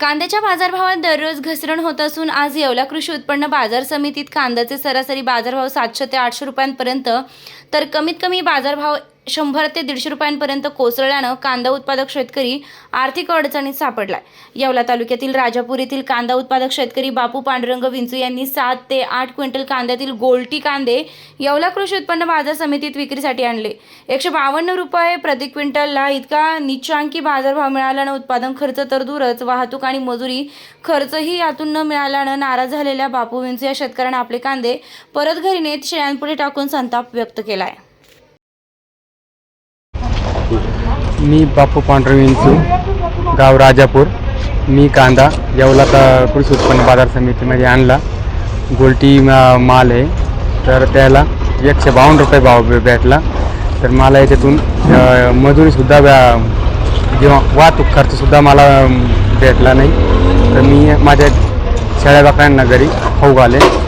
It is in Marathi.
कांद्याच्या बाजारभावात दररोज घसरण होत असून आज येवला कृषी उत्पन्न बाजार समितीत कांद्याचे सरासरी बाजारभाव सातशे ते आठशे रुपयांपर्यंत तर कमीत कमी बाजारभाव शंभर ते दीडशे रुपयांपर्यंत कोसळल्यानं कांदा उत्पादक शेतकरी आर्थिक अडचणीत सापडलाय. येवला तालुक्यातील राजापूर येथील कांदा उत्पादक शेतकरी बापू पांडुरंग विंचू यांनी सात ते आठ क्विंटल कांद्यातील गोल्टी कांदे येवला कृषी उत्पन्न बाजार समितीत विक्रीसाठी आणले. एकशे बावन्न रुपये प्रति क्विंटलला इतका निच्चांकी बाजारभाव मिळाल्यानं उत्पादन खर्च तर दूरच वाहतूक आणि मजुरी खर्चही यातून न मिळाल्यानं नाराज झालेल्या बापू विंचू या शेतकऱ्यानं आपले कांदे परत घरी नेत शेळ्यांपुढे टाकून संताप व्यक्त केलाय. मी बापू पांढरे विंचू गाव राजापूर. मी कांदा येवला तर कृषी उत्पन्न बाजार समितीमध्ये आणला. गोलटी मा- माल आहे. तर त्याला एकशे बावन्न रुपये भाव भेटला. तर मला याच्यातून मजुरीसुद्धा व्या- वाहतूक खर्चसुद्धा मला भेटला नाही. तर मी माझ्या शेळ्या बकऱ्यांना घरी खाऊ घाले.